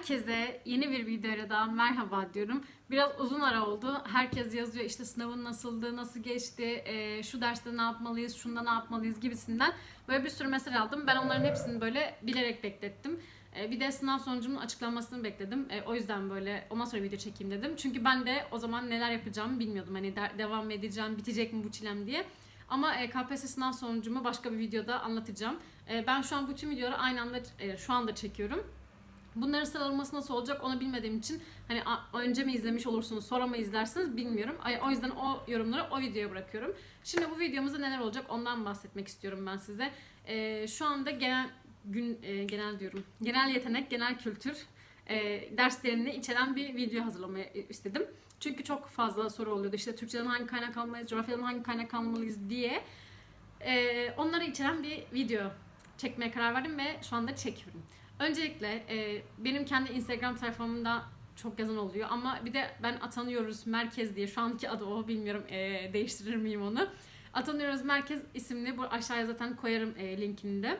Herkese yeni bir videoya daha merhaba diyorum. Biraz uzun ara oldu. Herkes yazıyor işte sınavın nasıldı, nasıl geçti, e, şu derste ne yapmalıyız, şunda ne yapmalıyız gibisinden. Böyle bir sürü mesaj aldım. Ben onların hepsini böyle bilerek beklettim. E, bir de sınav sonucumun açıklanmasını bekledim. E, o yüzden böyle ondan sonra video çekeyim dedim. Çünkü ben de o zaman neler yapacağımı bilmiyordum. Hani de- devam edeceğim, bitecek mi bu çilem diye. Ama KPSS sınav sonucumu başka bir videoda anlatacağım. Ben şu an bu tüm videoları aynı anda şu anda çekiyorum. Bunların sıralaması nasıl olacak onu bilmediğim için hani önce mi izlemiş olursunuz sonra mı izlersiniz bilmiyorum. O yüzden o yorumları o videoya bırakıyorum. Şimdi bu videomuzda neler olacak ondan bahsetmek istiyorum ben size. Ee, şu anda genel gün e, genel diyorum. Genel yetenek, genel kültür e, derslerini içeren bir video hazırlamayı istedim. Çünkü çok fazla soru oluyordu. İşte Türkçeden hangi kaynak almalıyız, coğrafyadan hangi kaynak almalıyız diye. Ee, onları içeren bir video çekmeye karar verdim ve şu anda çekiyorum. Öncelikle e, benim kendi Instagram sayfamda çok yazan oluyor ama bir de ben Atanıyoruz Merkez diye şu anki adı o bilmiyorum e, değiştirir miyim onu. Atanıyoruz Merkez isimli bu aşağıya zaten koyarım e, linkini de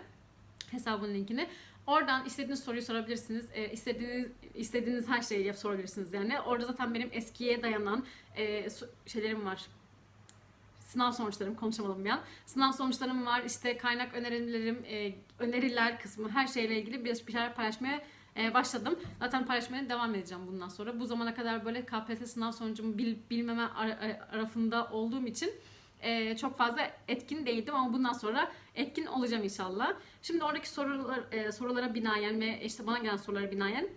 hesabın linkini. Oradan istediğiniz soruyu sorabilirsiniz. E, istediğiniz istediğiniz her şeyi yap sorabilirsiniz yani. Orada zaten benim eskiye dayanan e, şeylerim var sınav sonuçlarım konuşamadım bir. Sınav sonuçlarım var, işte kaynak önerilerim, e, öneriler kısmı her şeyle ilgili bir, bir şeyler paylaşmaya e, başladım. Zaten paylaşmaya devam edeceğim bundan sonra. Bu zamana kadar böyle KPSS sınav sonucumu bil, bilmeme ar- ar- arasında olduğum için e, çok fazla etkin değildim ama bundan sonra etkin olacağım inşallah. Şimdi oradaki sorular, e, sorulara binaen ve işte bana gelen sorulara binaen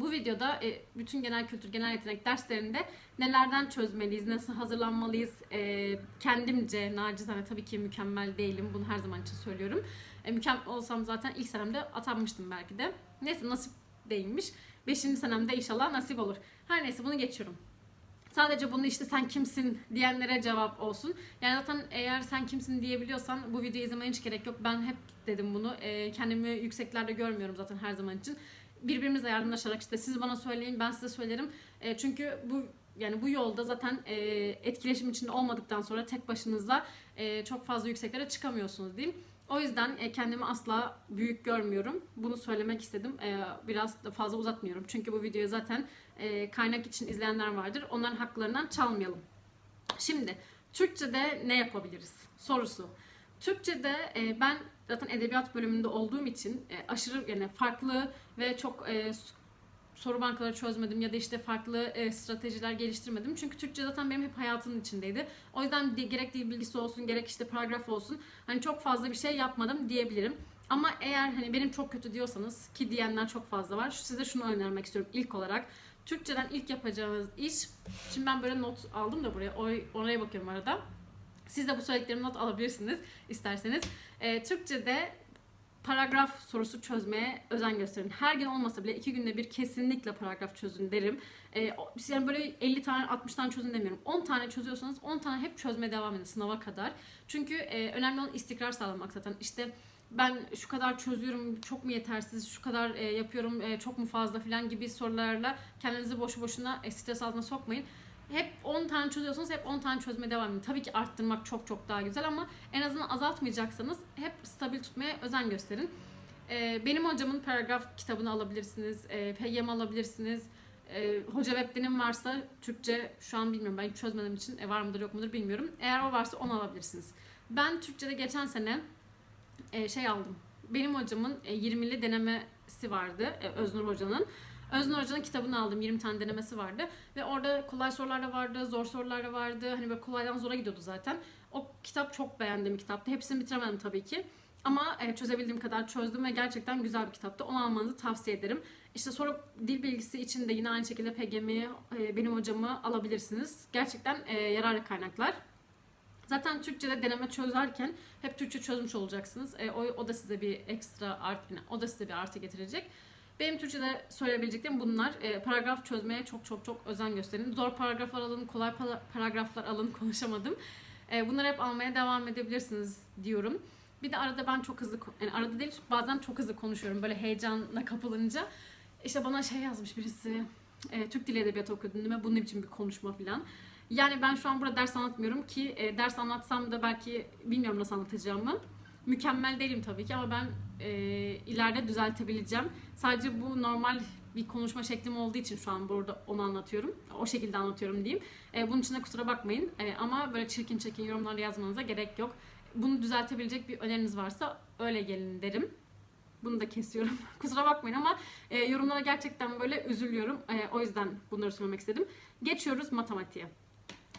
bu videoda e, bütün genel kültür, genel yetenek derslerinde nelerden çözmeliyiz, nasıl hazırlanmalıyız, e, kendimce, nacizane tabii ki mükemmel değilim, bunu her zaman için söylüyorum. E, mükemmel olsam zaten ilk senemde atanmıştım belki de. Neyse nasip değilmiş. Beşinci senemde inşallah nasip olur. Her neyse bunu geçiyorum. Sadece bunu işte sen kimsin diyenlere cevap olsun. Yani zaten eğer sen kimsin diyebiliyorsan bu videoyu izlemeye hiç gerek yok. Ben hep dedim bunu. E, kendimi yükseklerde görmüyorum zaten her zaman için birbirimizle yardımlaşarak işte siz bana söyleyin ben size söylerim. E, çünkü bu yani bu yolda zaten e, etkileşim içinde olmadıktan sonra tek başınıza e, çok fazla yükseklere çıkamıyorsunuz diyeyim. O yüzden e, kendimi asla büyük görmüyorum. Bunu söylemek istedim. E, biraz da fazla uzatmıyorum. Çünkü bu videoyu zaten e, kaynak için izleyenler vardır. Onların haklarından çalmayalım. Şimdi Türkçe'de ne yapabiliriz? Sorusu. Türkçe'de e, ben zaten edebiyat bölümünde olduğum için e, aşırı yani farklı ve çok e, soru bankaları çözmedim ya da işte farklı e, stratejiler geliştirmedim. Çünkü Türkçe zaten benim hep hayatımın içindeydi. O yüzden de, gerek dil bilgisi olsun gerek işte paragraf olsun hani çok fazla bir şey yapmadım diyebilirim. Ama eğer hani benim çok kötü diyorsanız ki diyenler çok fazla var. Size şunu önermek istiyorum ilk olarak. Türkçeden ilk yapacağınız iş, şimdi ben böyle not aldım da buraya, or- oraya bakıyorum arada. Siz de bu söylediklerimi not alabilirsiniz isterseniz. Ee, Türkçe'de paragraf sorusu çözmeye özen gösterin. Her gün olmasa bile iki günde bir kesinlikle paragraf çözün derim. O- yani böyle 50 tane 60 tane çözün demiyorum. 10 tane çözüyorsanız 10 tane hep çözmeye devam edin sınava kadar. Çünkü e, önemli olan istikrar sağlamak zaten. İşte ben şu kadar çözüyorum, çok mu yetersiz, şu kadar e, yapıyorum, e, çok mu fazla falan gibi sorularla kendinizi boşu boşuna e, stres altına sokmayın. Hep 10 tane çözüyorsanız hep 10 tane çözmeye devam edin. Tabii ki arttırmak çok çok daha güzel ama en azından azaltmayacaksanız hep stabil tutmaya özen gösterin. Ee, benim hocamın paragraf kitabını alabilirsiniz, e, PYM alabilirsiniz. E, Hoca Web'denim varsa Türkçe şu an bilmiyorum ben hiç çözmediğim için e, var mıdır yok mudur bilmiyorum. Eğer o varsa onu alabilirsiniz. Ben Türkçe'de geçen sene e, şey aldım. Benim hocamın e, 20'li denemesi vardı e, Öznur Hoca'nın. Öznur Hoca'nın kitabını aldım. 20 tane denemesi vardı. Ve orada kolay sorular da vardı, zor sorular da vardı. Hani böyle kolaydan zora gidiyordu zaten. O kitap çok beğendiğim bir kitaptı. Hepsini bitiremedim tabii ki. Ama e, çözebildiğim kadar çözdüm ve gerçekten güzel bir kitaptı. Onu almanızı tavsiye ederim. İşte soru dil bilgisi için de yine aynı şekilde PGM'yi e, benim hocamı alabilirsiniz. Gerçekten e, yararlı kaynaklar. Zaten Türkçe'de deneme çözerken hep Türkçe çözmüş olacaksınız. O, da size bir ekstra art, o da size bir artı getirecek. Benim Türkçe'de söyleyebileceklerim bunlar. E, paragraf çözmeye çok çok çok özen gösterin. Zor paragraflar alın, kolay para- paragraflar alın konuşamadım. E, bunları hep almaya devam edebilirsiniz diyorum. Bir de arada ben çok hızlı, yani arada değil bazen çok hızlı konuşuyorum böyle heyecanla kapılınca. İşte bana şey yazmış birisi, e, Türk Dili Edebiyatı okudun değil mi? Bu ne biçim bir konuşma falan. Yani ben şu an burada ders anlatmıyorum ki e, ders anlatsam da belki bilmiyorum nasıl anlatacağımı. Mükemmel değilim tabii ki ama ben e, ileride düzeltebileceğim. Sadece bu normal bir konuşma şeklim olduğu için şu an burada onu anlatıyorum. O şekilde anlatıyorum diyeyim. E, bunun için de kusura bakmayın. E, ama böyle çirkin çirkin yorumlar yazmanıza gerek yok. Bunu düzeltebilecek bir öneriniz varsa öyle gelin derim. Bunu da kesiyorum. Kusura bakmayın ama e, yorumlara gerçekten böyle üzülüyorum. E, o yüzden bunları söylemek istedim. Geçiyoruz matematiğe.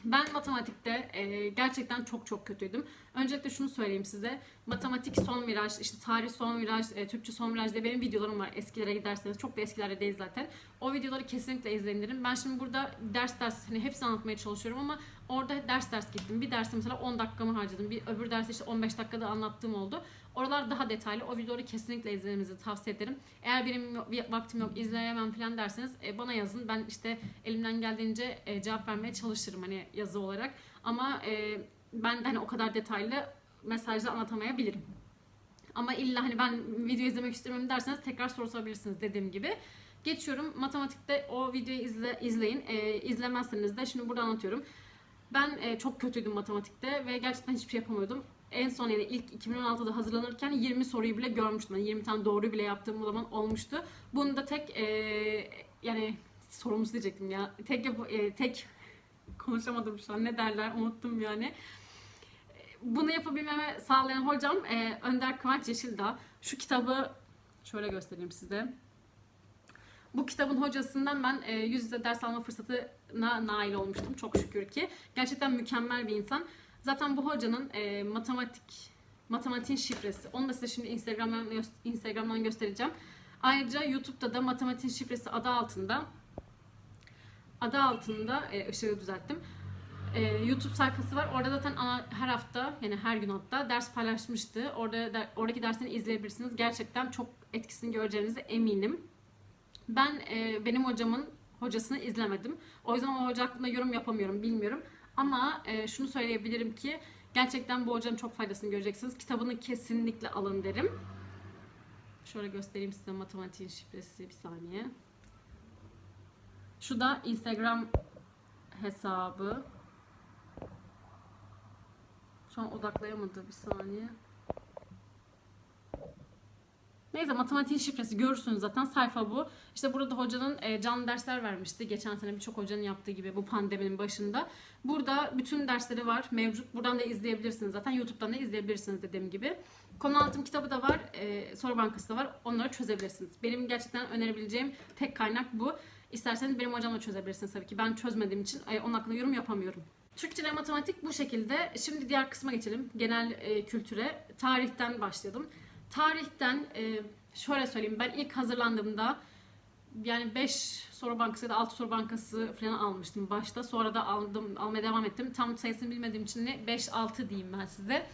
Ben matematikte e, gerçekten çok çok kötüydüm. Öncelikle şunu söyleyeyim size. Matematik son viraj, işte tarih son viraj, e, Türkçe son viraj diye benim videolarım var eskilere giderseniz. Çok da eskilerde değil zaten. O videoları kesinlikle izleyin derim. Ben şimdi burada ders ders hani hepsini anlatmaya çalışıyorum ama orada ders ders gittim. Bir derste mesela 10 dakikamı harcadım. Bir öbür derste işte 15 dakikada anlattığım oldu. Oralar daha detaylı. O videoları kesinlikle izlemenizi tavsiye ederim. Eğer benim vaktim yok izleyemem falan derseniz e, bana yazın. Ben işte elimden geldiğince e, cevap vermeye çalışırım hani yazı olarak. Ama e, ben hani o kadar detaylı mesajla anlatamayabilirim. Ama illa hani ben video izlemek istemiyorum derseniz tekrar soru sorabilirsiniz dediğim gibi. Geçiyorum. Matematikte o videoyu izle, izleyin. E, izlemezseniz de şimdi burada anlatıyorum. Ben e, çok kötüydüm matematikte ve gerçekten hiçbir şey yapamıyordum. En son yani ilk 2016'da hazırlanırken 20 soruyu bile görmüştüm. Yani 20 tane doğru bile yaptığım zaman olmuştu. Bunu da tek e, yani sorumlusu diyecektim ya. Tek e, tek konuşamadım şu an. Ne derler? Unuttum yani. Bunu yapabilmeme sağlayan hocam e, Önder Kıvanç Yeşildağ. Şu kitabı şöyle göstereyim size. Bu kitabın hocasından ben e, yüz yüze ders alma fırsatına nail olmuştum çok şükür ki. Gerçekten mükemmel bir insan. Zaten bu hocanın e, matematik matematiğin şifresi. Onu da size şimdi Instagram'dan Instagram'dan göstereceğim. Ayrıca YouTube'da da matematiğin şifresi adı altında adı altında e, ışığı düzelttim. E, YouTube sayfası var. Orada zaten ana, her hafta yani her gün hatta ders paylaşmıştı. Orada der- oradaki dersini izleyebilirsiniz. Gerçekten çok etkisini göreceğinize eminim. Ben e, benim hocamın hocasını izlemedim. O yüzden o hoca hakkında yorum yapamıyorum, bilmiyorum. Ama e, şunu söyleyebilirim ki gerçekten bu hocanın çok faydasını göreceksiniz. Kitabını kesinlikle alın derim. Şöyle göstereyim size matematiğin şifresi bir saniye. Şu da Instagram hesabı. Şu an odaklayamadı bir saniye. Neyse matematiğin şifresi görürsünüz zaten sayfa bu. İşte burada hocanın e, canlı dersler vermişti. Geçen sene birçok hocanın yaptığı gibi bu pandeminin başında. Burada bütün dersleri var mevcut. Buradan da izleyebilirsiniz zaten. YouTube'dan da izleyebilirsiniz dediğim gibi. Konu anlatım kitabı da var. E, soru bankası da var. Onları çözebilirsiniz. Benim gerçekten önerebileceğim tek kaynak bu. İsterseniz benim hocamla çözebilirsiniz tabii ki. Ben çözmediğim için e, onun hakkında yorum yapamıyorum. Türkçe ve matematik bu şekilde. Şimdi diğer kısma geçelim. Genel e, kültüre. Tarihten başlayalım. Tarihten e, şöyle söyleyeyim. Ben ilk hazırlandığımda yani 5 soru bankası ya da 6 soru bankası falan almıştım başta. Sonra da aldım, almaya devam ettim. Tam sayısını bilmediğim için ne 5-6 diyeyim ben size.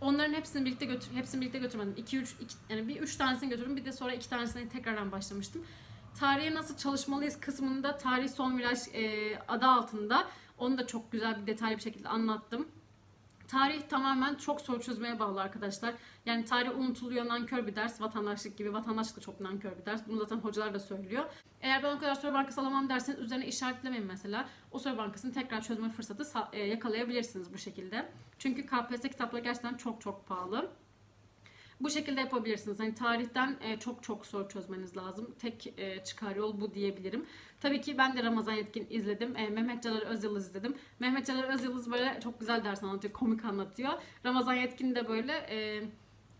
Onların hepsini birlikte götür hepsini birlikte götürmedim. 2 3 yani bir 3 tanesini götürdüm. Bir de sonra 2 tanesini tekrardan başlamıştım. Tarihe nasıl çalışmalıyız kısmında tarih son viraj e, adı altında onu da çok güzel bir detaylı bir şekilde anlattım. Tarih tamamen çok soru çözmeye bağlı arkadaşlar. Yani tarih unutuluyor, nankör bir ders. Vatandaşlık gibi. Vatandaşlık da çok nankör bir ders. Bunu zaten hocalar da söylüyor. Eğer ben o kadar soru bankası alamam derseniz üzerine işaretlemeyin mesela. O soru bankasını tekrar çözme fırsatı sa- e, yakalayabilirsiniz bu şekilde. Çünkü KPSS kitapları gerçekten çok çok pahalı. Bu şekilde yapabilirsiniz. Hani tarihten e, çok çok soru çözmeniz lazım. Tek e, çıkar yol bu diyebilirim. Tabii ki ben de Ramazan Yetkin izledim. E, Mehmet Celal Özyıldız izledim. Mehmet Celal Özyıldız böyle çok güzel ders anlatıyor, komik anlatıyor. Ramazan Yetkin de böyle e,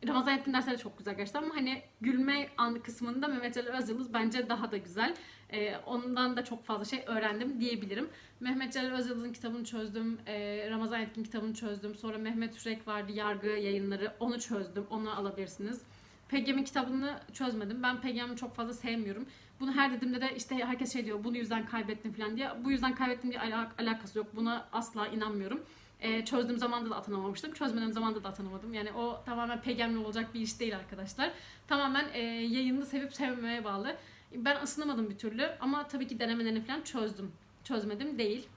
Ramazan Yetkin dersleri çok güzel gerçekten ama hani gülme anı kısmında Mehmet Celal Özyıldız bence daha da güzel. E, ondan da çok fazla şey öğrendim diyebilirim. Mehmet Celal Özyıldız'ın kitabını çözdüm. e, Ramazan Yetkin kitabını çözdüm. Sonra Mehmet Ürek vardı yargı yayınları. Onu çözdüm. Onu alabilirsiniz. Pegem'in kitabını çözmedim. Ben Pegem'i çok fazla sevmiyorum. Bunu her dediğimde de işte herkes şey diyor bunu yüzden kaybettim falan diye. Bu yüzden kaybettim diye ala- alakası yok. Buna asla inanmıyorum. Ee, çözdüğüm zamanda da atanamamıştım. Çözmediğim zamanda da atanamadım. Yani o tamamen pegemle olacak bir iş değil arkadaşlar. Tamamen e, yayını sevip sevmemeye bağlı. Ben ısınamadım bir türlü ama tabii ki denemelerini falan çözdüm. Çözmedim değil.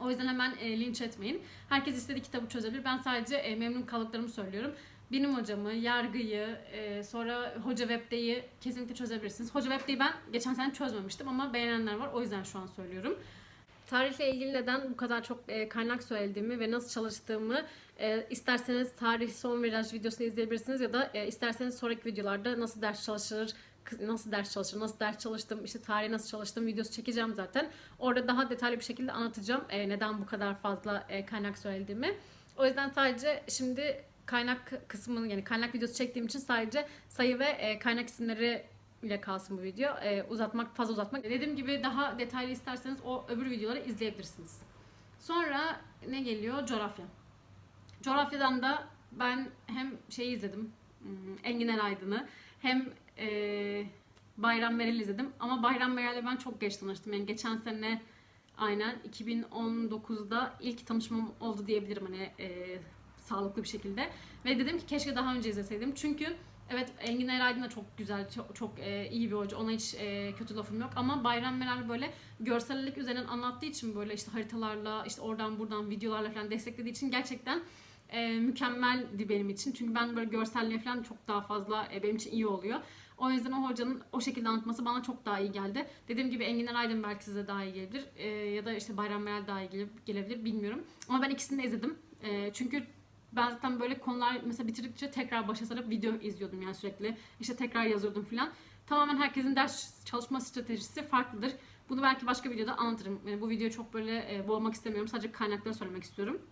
O yüzden hemen e, linç etmeyin. Herkes istediği kitabı çözebilir. Ben sadece e, memnun kaldıklarımı söylüyorum. Benim hocamı, yargıyı, e, sonra Hoca Web'deyi kesinlikle çözebilirsiniz. Hoca Web'deyi ben geçen sene çözmemiştim ama beğenenler var. O yüzden şu an söylüyorum. Tarihle ilgili neden bu kadar çok e, kaynak söylediğimi ve nasıl çalıştığımı e, isterseniz tarih son viraj videosunu izleyebilirsiniz ya da e, isterseniz sonraki videolarda nasıl ders çalışılır nasıl ders çalıştım, nasıl ders çalıştım, işte tarihe nasıl çalıştım videosu çekeceğim zaten. Orada daha detaylı bir şekilde anlatacağım e, neden bu kadar fazla e, kaynak söylediğimi. O yüzden sadece şimdi kaynak kısmını yani kaynak videosu çektiğim için sadece sayı ve e, kaynak isimleri ile kalsın bu video. E, uzatmak fazla uzatmak. Dediğim gibi daha detaylı isterseniz o öbür videoları izleyebilirsiniz. Sonra ne geliyor? Coğrafya. Coğrafyadan da ben hem şeyi izledim. hmm, Engin Eraydın'ı hem e, Bayram Meral'i izledim. Ama Bayram Meral'le ben çok geç tanıştım. Yani geçen sene aynen 2019'da ilk tanışmam oldu diyebilirim hani e, sağlıklı bir şekilde. Ve dedim ki keşke daha önce izleseydim. Çünkü evet Engin Eraydın da çok güzel, çok, çok e, iyi bir hoca. Ona hiç e, kötü lafım yok. Ama Bayram Meral böyle görsellik üzerinden anlattığı için böyle işte haritalarla, işte oradan buradan videolarla falan desteklediği için gerçekten e, mükemmeldi benim için. Çünkü ben böyle görselliğe falan çok daha fazla e, benim için iyi oluyor. O yüzden o hocanın o şekilde anlatması bana çok daha iyi geldi. Dediğim gibi Engin Aydın belki size daha iyi gelebilir. E, ya da işte Bayram Meral daha iyi gele- gelebilir bilmiyorum. Ama ben ikisini de izledim. E, çünkü ben zaten böyle konular mesela bitirdikçe tekrar başa sarıp video izliyordum yani sürekli. İşte tekrar yazıyordum falan. Tamamen herkesin ders çalışma stratejisi farklıdır. Bunu belki başka videoda anlatırım. Yani bu videoyu çok böyle e, boğmak istemiyorum. Sadece kaynakları söylemek istiyorum.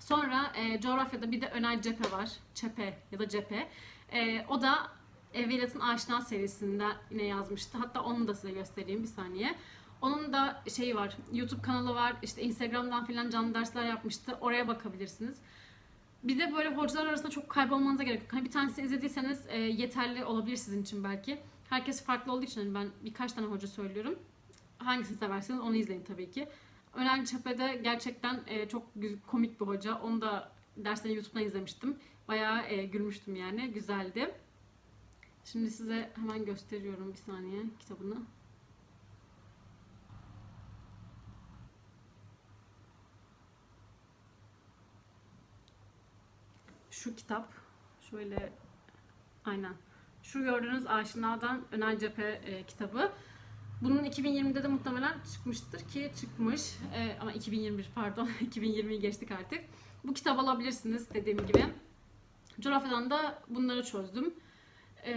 Sonra e, coğrafyada bir de Öner Cephe var. Çepe ya da Cephe. E, o da Evveliyat'ın Aşina serisinde yine yazmıştı. Hatta onu da size göstereyim bir saniye. Onun da şeyi var. YouTube kanalı var. İşte Instagram'dan falan canlı dersler yapmıştı. Oraya bakabilirsiniz. Bir de böyle hocalar arasında çok kaybolmanıza gerek yok. Hani bir tanesini izlediyseniz e, yeterli olabilir sizin için belki. Herkes farklı olduğu için hani ben birkaç tane hoca söylüyorum. Hangisini severseniz onu izleyin tabii ki. Öner Çepe'de gerçekten e, çok komik bir hoca. Onu da derslerini YouTube'dan izlemiştim. Bayağı e, gülmüştüm yani. Güzeldi. Şimdi size hemen gösteriyorum bir saniye kitabını. Şu kitap şöyle aynen. Şu gördüğünüz Aşina'dan Öner Cephe e, kitabı. Bunun 2020'de de muhtemelen çıkmıştır ki çıkmış. E, ama 2021 pardon. 2020'yi geçtik artık. Bu kitap alabilirsiniz dediğim gibi. Coğrafyadan da bunları çözdüm. E,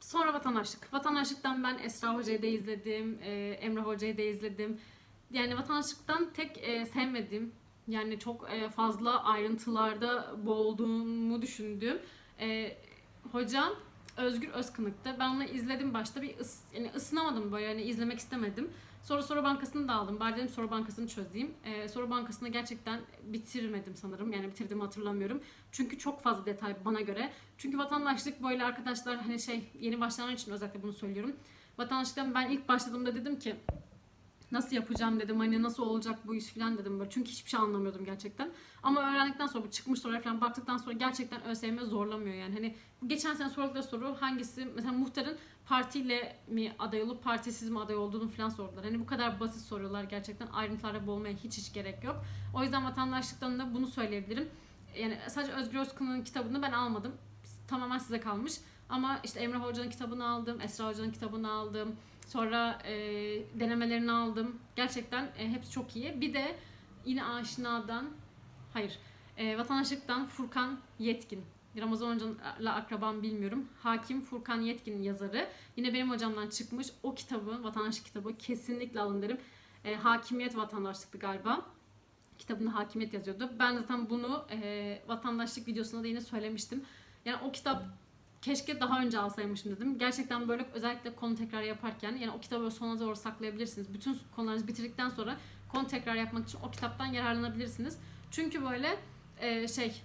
sonra vatandaşlık. Vatandaşlıktan ben Esra Hoca'yı da izledim. E, Emre Hoca'yı da izledim. Yani vatandaşlıktan tek e, sevmediğim yani çok e, fazla ayrıntılarda boğulduğumu düşündüğüm e, hocam Özgür Özkınık'tı. Ben onu izledim başta bir ıs, yani ısınamadım böyle yani izlemek istemedim. Sonra soru bankasını da aldım. Bari dedim soru bankasını çözeyim. Ee, soru bankasını gerçekten bitirmedim sanırım. Yani bitirdim hatırlamıyorum. Çünkü çok fazla detay bana göre. Çünkü vatandaşlık böyle arkadaşlar hani şey yeni başlayanlar için özellikle bunu söylüyorum. Vatandaşlıktan ben ilk başladığımda dedim ki nasıl yapacağım dedim hani nasıl olacak bu iş falan dedim böyle. Çünkü hiçbir şey anlamıyordum gerçekten. Ama öğrendikten sonra çıkmış soruya falan baktıktan sonra gerçekten ÖSYM zorlamıyor yani. Hani geçen sene sordukları soru hangisi? Mesela muhtarın partiyle mi aday olup partisiz mi aday olduğunu falan sordular. Hani bu kadar basit soruyorlar gerçekten. Ayrıntılara boğmaya hiç hiç gerek yok. O yüzden vatandaşlıktan da bunu söyleyebilirim. Yani sadece Özgür Özkan'ın kitabını ben almadım. Tamamen size kalmış. Ama işte Emre Hoca'nın kitabını aldım Esra Hoca'nın kitabını aldım Sonra e, denemelerini aldım. Gerçekten e, hepsi çok iyi. Bir de yine aşinadan, hayır, e, vatandaşlıktan Furkan Yetkin. Ramazan Hoca'yla akrabam bilmiyorum. Hakim Furkan Yetkin yazarı. Yine benim hocamdan çıkmış. O kitabı, vatandaşlık kitabı kesinlikle alın derim. E, hakimiyet vatandaşlıktı galiba. Kitabında hakimiyet yazıyordu. Ben zaten bunu e, vatandaşlık videosunda da yine söylemiştim. Yani o kitap keşke daha önce alsaymışım dedim. Gerçekten böyle özellikle konu tekrar yaparken yani o kitabı sona doğru saklayabilirsiniz. Bütün konularınızı bitirdikten sonra konu tekrar yapmak için o kitaptan yararlanabilirsiniz. Çünkü böyle e, şey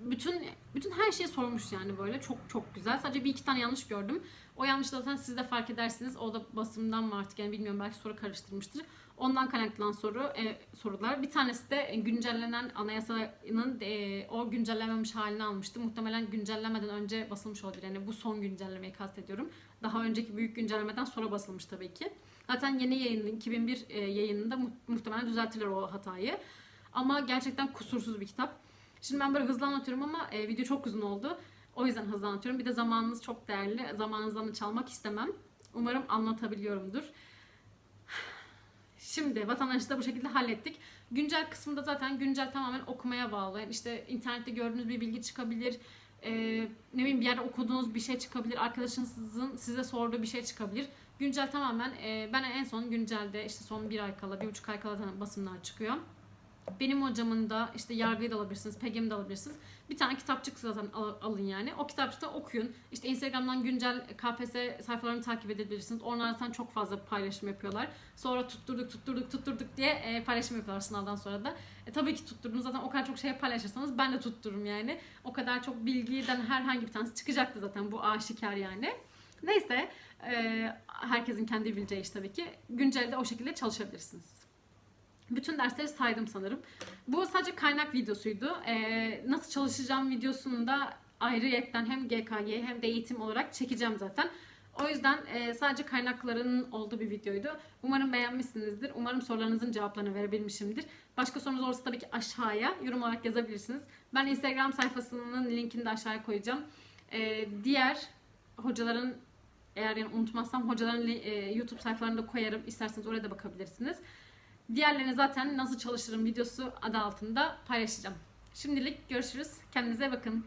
bütün bütün her şeyi sormuş yani böyle çok çok güzel. Sadece bir iki tane yanlış gördüm. O yanlış zaten siz de fark edersiniz. O da basımdan mı artık yani bilmiyorum belki soru karıştırmıştır. Ondan kaynaklanan soru e, sorular. Bir tanesi de güncellenen anayasanın e, o güncellenmemiş halini almıştı. Muhtemelen güncellemeden önce basılmış olabilir. Yani bu son güncellemeyi kastediyorum. Daha önceki büyük güncellemeden sonra basılmış tabii ki. Zaten yeni yayın 2001 e, yayınında mu- muhtemelen düzeltirler o hatayı. Ama gerçekten kusursuz bir kitap. Şimdi ben böyle hızlı anlatıyorum ama e, video çok uzun oldu. O yüzden hızlı anlatıyorum. Bir de zamanınız çok değerli. Zamanınızdan da çalmak istemem. Umarım anlatabiliyorumdur. Şimdi vatandaşlığı da bu şekilde hallettik. Güncel kısmında zaten güncel tamamen okumaya bağlı. Yani işte internette gördüğünüz bir bilgi çıkabilir. e, ne bileyim bir yerde okuduğunuz bir şey çıkabilir. Arkadaşınızın size sorduğu bir şey çıkabilir. Güncel tamamen e, ben en son güncelde işte son bir ay kala, bir buçuk ay kala basımlar çıkıyor. Benim hocamın da işte yargıyı da alabilirsiniz, PGM'i de alabilirsiniz. Bir tane kitapçık zaten al- alın yani. O kitapçıkta okuyun. İşte Instagram'dan güncel KPSS sayfalarını takip edebilirsiniz. Onlardan çok fazla paylaşım yapıyorlar. Sonra tutturduk, tutturduk, tutturduk diye e, paylaşım yapıyorlar sınavdan sonra da. E, tabii ki tutturdunuz zaten o kadar çok şey paylaşırsanız ben de tuttururum yani. O kadar çok bilgiden herhangi bir tanesi çıkacaktı zaten bu aşikar yani. Neyse e, herkesin kendi bileceği iş tabii ki. Güncelde o şekilde çalışabilirsiniz. Bütün dersleri saydım sanırım. Bu sadece kaynak videosuydu. Ee, nasıl çalışacağım videosunu da ayrıyetten hem GKG hem de eğitim olarak çekeceğim zaten. O yüzden e, sadece kaynakların olduğu bir videoydu. Umarım beğenmişsinizdir. Umarım sorularınızın cevaplarını verebilmişimdir. Başka sorunuz olursa tabii ki aşağıya yorum olarak yazabilirsiniz. Ben Instagram sayfasının linkini de aşağıya koyacağım. Ee, diğer hocaların eğer yani unutmazsam hocaların e, YouTube sayfalarını da koyarım. İsterseniz oraya da bakabilirsiniz. Diğerlerini zaten nasıl çalışırım videosu adı altında paylaşacağım. Şimdilik görüşürüz. Kendinize bakın.